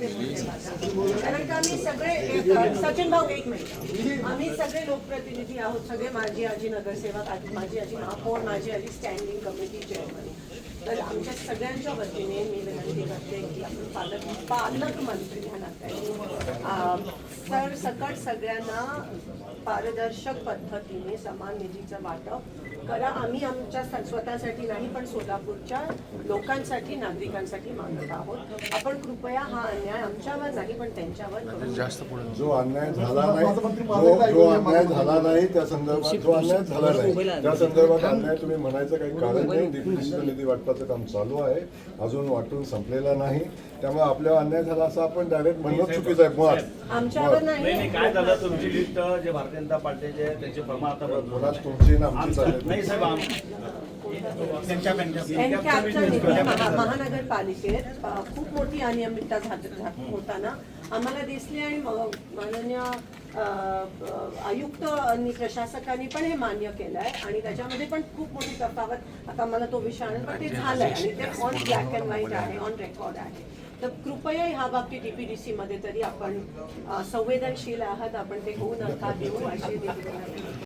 कारण का आम्ही सगळे सचिन भाऊ एक मिनिट. आम्ही सगळे लोकप्रतिनिधी आहोत सगळे माझी आजी नगरसेवक माझी आजी महापौर माझी आजी स्टँडिंग कमिटी चेअरमन तर आमच्या सगळ्यांच्या वतीने मी विनंती करते की आपण पालक पालकमंत्री ह्या नात्याने अं, सकट सगळ्यांना पारदर्शक पद्धतीने समान निधीचं वाटप करा. आम्ही आमच्या स्वतःसाठी नाही पण सोलापूरच्या लोकांसाठी नागरिकांसाठी मागत आहोत. आपण कृपया हा अन्याय आमच्यावर नाही पण त्यांच्यावर करू. नका. जो अन्याय झाला नाही जो जो अन्याय झाला नाही त्या संदर्भात जो अन्याय झाला नाही त्या संदर्भात अन्याय तुम्ही म्हणायचं काही कारण नाही निधी वाटपाचं काम चालू आहे अजून वाटून संपलेलं नाही त्यामुळे आपल्यावर अन्याय झाला असं आपण डायरेक्ट म्हणणं चुकीचं आहे मुळात. आमच्यावर नाही नाही नाही काय झालं तुमची लिस्ट जे भारतीय जनता पार्टीचे आहे, त्यांचे प्रमाण आता तुमची ना आमची चालली नाही साहेब महानगरपालिकेत खूप मोठी अनियमितता होताना आम्हाला दिसली आणि माननीय आयुक्त आणि प्रशासकांनी पण हे मान्य केलं आहे आणि त्याच्यामध्ये पण खूप मोठी तफावत आता मला तो विषय आणेल पण ते झालंय आणि ते ऑन ब्लॅक अँड व्हाईट आहे ऑन रेकॉर्ड आहे तर कृपया ह्या बाबतीत डीपीडीसी मध्ये तरी आपण संवेदनशील आहात आपण ते होऊ नका देऊ अशी.